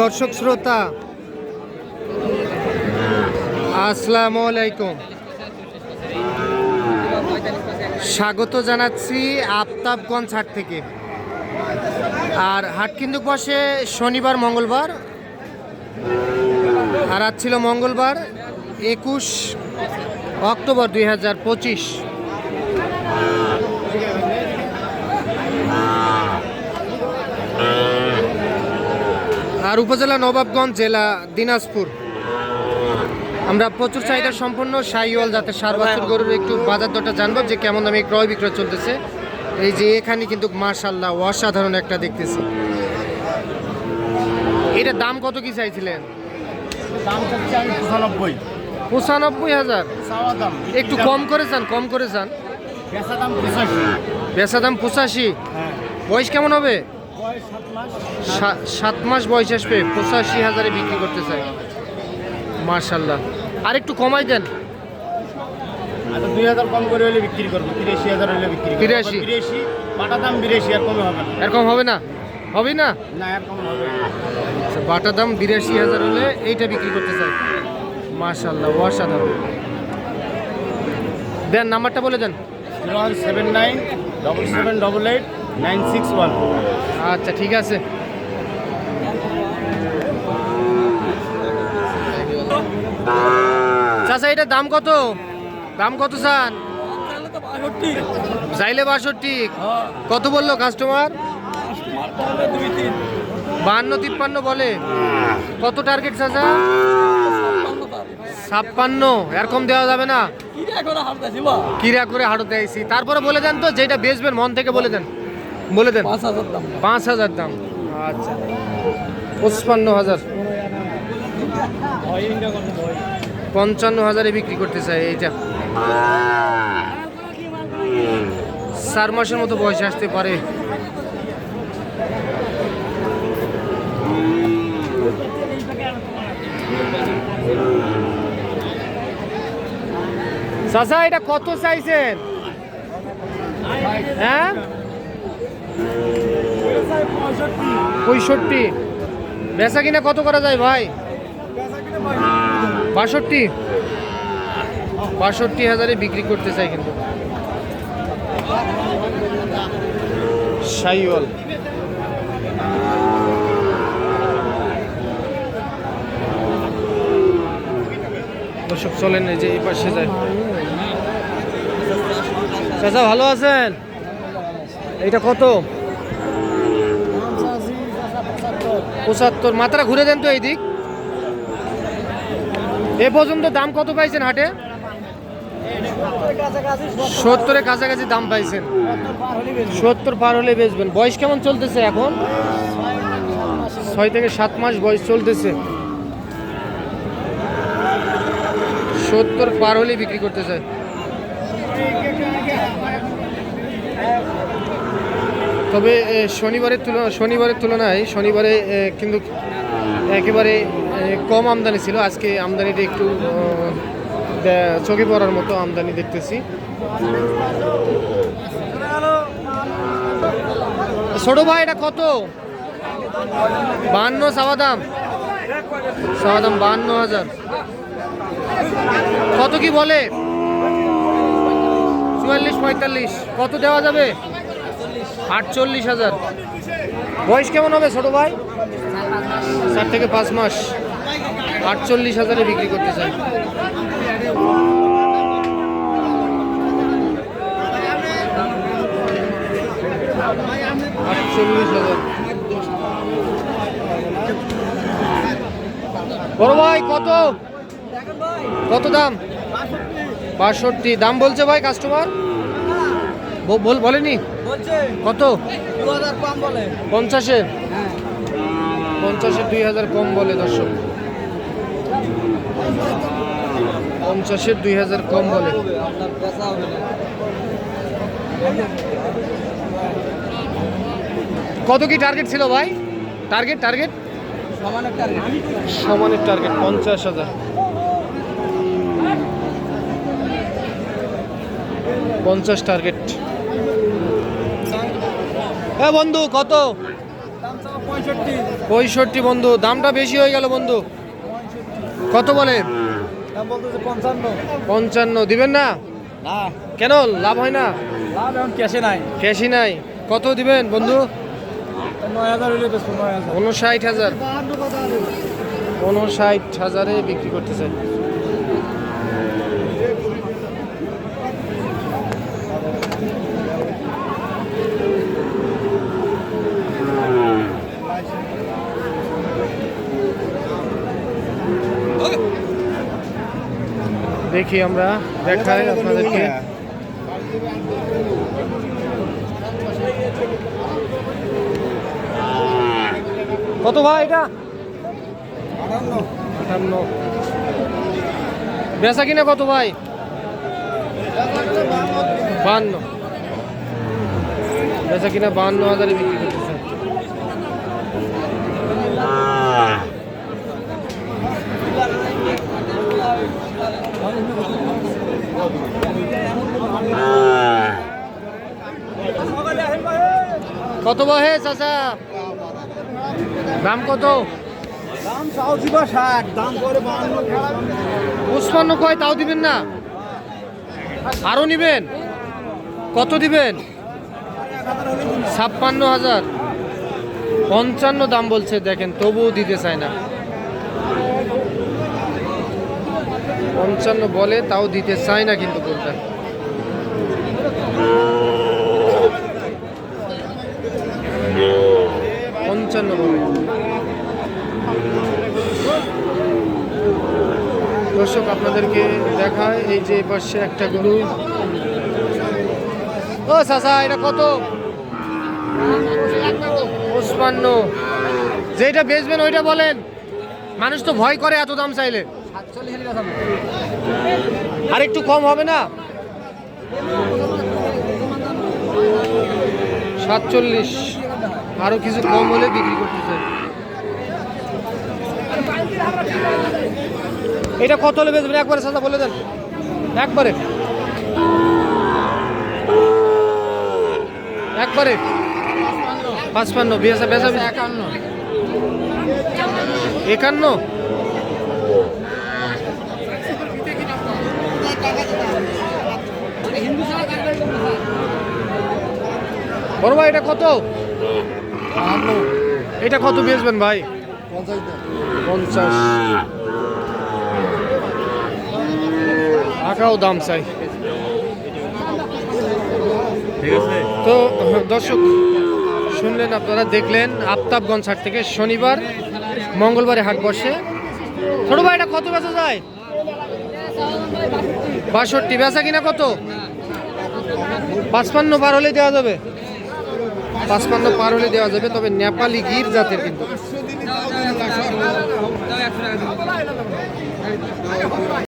দর্শক শ্রোতা, আসসালামু আলাইকুম। স্বাগত জানাচ্ছি আফতাবগঞ্জ হাট থেকে। আর হাট কিন্তু বসে শনিবার, মঙ্গলবার। আর আজ ছিল মঙ্গলবার, একুশ অক্টোবর দুই হাজার পঁচিশ। আর উপজেলা নবাবগঞ্জ জেলা দিনাজপুর। আমরা প্রচুর চাহিদা সম্পন্ন। সাইওয়াল যাতে সার বাছুর গরুর একটু বাজার দরটা জানব যে কেমন দামে ক্রয় বিক্রয় চলতেছে। এই যে এখানে কিন্তু মার্শাল্লাহ অসাধারণ একটা দেখতেছি। এটা দাম কত কি চাইছিলেন? দাম পঁচানব্বই। পঁচানব্বই হাজার। একটু কম করে যান কম করে যান। বেচা দাম পঁচাশি? হ্যাঁ। বয়স কেমন হবে? সাত মাস বয়স আসবে পঁচাশি হাজারে বিক্রি করতে চাই। মার্শাল্লাহ আর একটু কমাই দেন। আচ্ছা দুই হাজার কম করে হলে বিক্রি করব তিরাশি হাজার হলে বিক্রি তিরাশি? তিরাশি বাটা দাম বিরাশি আর কমে হবে না। এরকম হবে না? হবে না? না আর হবে আচ্ছা, বাটা দাম বিরাশি হাজার হলে এইটা বিক্রি করতে চাই। মার্শাল্লাহ অসাধারণ। দেন নাম্বারটা বলে দেন। Zero one seven nine double seven double eight nine six one. আচ্ছা ঠিক আছে। চাচা এটার দাম কত? দাম কত চান চাইলে বাষট্টি। কত বলল কাস্টমার বাহান্ন তিপ্পান্ন বলে। কত টার্গেট চাচা? ছাপ্পান্ন। এরকম দেওয়া যাবে না? কিরা করে হাঁটু দেয়ছি তারপরে বলে দেন তো যেটা বেচবেন মন থেকে বলে দেন। বলে দেন। পাঁচ হাজার দাম। আচ্ছা। পঁচপান্ন হাজার। পঞ্চান্ন হাজারে বিক্রি করতে চাই এইটা চার মাসের মতো বয়সে আসতে পারে। চাচা এটা কত চাইছেন? হ্যাঁ? পঁয়ষট্টি। বেচা কিনা কত করা যায় ভাই? বাষট্টি। বাষট্টি হাজারে বিক্রি করতে চাই কিন্তু। সাইওয়াল দর্শক, চলেন এই যে এই পাশে যায় চাচা, ভালো আছেন? এইটা কত? পঁচাত্তর। মাত্রা ঘুরে দেন তো এই দিক এ পর্যন্ত দাম কত পাইছেন হাটে? সত্তরের কাছাকাছি দাম পাইছেন। সত্তর পার হলে বেচবেন। বয়স কেমন চলতেছে এখন? ছয় থেকে সাত মাস বয়স চলতেছে। সত্তর পার হলে বিক্রি করতে চায়। তবে শনিবারের তুলনা, শনিবারের তুলনায় শনিবারে কিন্তু একেবারে কম আমদানি ছিল। আজকে আমদানিটা একটু চোখে পড়ার মতো আমদানি দেখতেছি। ছোট ভাই, এটা কত? বাহান্ন চাওয়া দাম। চাওয়া দাম হাজার। কত কি বলে? চুয়াল্লিশ, পঁয়তাল্লিশ। কত দেওয়া যাবে? আটচল্লিশ হাজার। বয়স কেমন হবে ছোট ভাই? চার থেকে পাঁচ মাস। আটচল্লিশ হাজারে বিক্রি করতে চাই। আটচল্লিশ হাজার। বড় ভাই কত? কত দাম? বাষট্টি। দাম বলছে ভাই কাস্টমার বল বলেনি? কত? পঞ্চাশের পঞ্চাশের দুই হাজার কম বলে দর্শক। পঞ্চাশের দুই হাজার কম বলে। কত কি টার্গেট ছিল ভাই? টার্গেট টার্গেট সমানের টার্গেট পঞ্চাশ হাজার। পঞ্চাশ টার্গেট হ্যাঁ বন্ধু কত? পঁয়ষট্টি পঁয়ষট্টি বন্ধু দামটা বেশি হয়ে গেল বন্ধু। কত বলে? পঞ্চান্ন পঞ্চান্ন দিবেন না? না। কেন? লাভ হয় না? লাভ এখন ক্যাশে নাই। ক্যাশই নাই। কত দিবেন বন্ধু? উনষাট হাজার। উনষাট হাজারে বিক্রি করতেছে দেখি আমরা। দেখাই আপনাদেরকে। কত ভাই এটা? আটান্ন। বেচা কিনা কত ভাই? বান্ন। বেচা কিনা বান্ন হাজারে বিক্রি। কত বহে চাচা? দাম কত? দাম চাও দিবা ষাট দাম করে বাহান্ন। পুষ্পান্ন কয় তাও দিবেন না? আরও নিবেন? কত দিবেন? ছাপ্পান্ন হাজার। পঞ্চান্ন দাম বলছে দেখেন তবুও দিতে চায় না। পঞ্চান্ন বলে তাও দিতে চায় না কিন্তু কোনটা। পঞ্চান্ন দর্শক, আপনাদেরকে দেখায় এই যে পাশে একটা গরু। ও চাচা, এটা কত? পঁচপান্ন। যেটা বেচবেন, ওইটা বলেন। মানুষ তো ভয় করে এত দাম চাইলে। আর একটু কম হবে না? সাতচল্লিশ। আরও কিছু কম হলে বিক্রি করতে চাই। এটা কত হলে বেচবেন? একবারে সাদা বলে দেন। একবারে। একবারে। পাঁচপান্ন। বেচা বেচা একান্ন একান্ন। বড় ভাই, এটা কত? এটা কত বেচবেন ভাই? পঞ্চাশ। টাকাও দাম চাই। তো দর্শক শুনলেন আপনারা দেখলেন আফতাবগঞ্জ হাট থেকে শনিবার মঙ্গলবারে হাট বসে। ছোট ভাই এটা কত বেচা যায়? বাষট্টি। বেচা কিনা কত? পাঁচপান্ন বার হলে দেওয়া যাবে। পাঁচপান্ন পার হলে দেওয়া যাবে তবে নেপালি গির জাতের কিন্তু।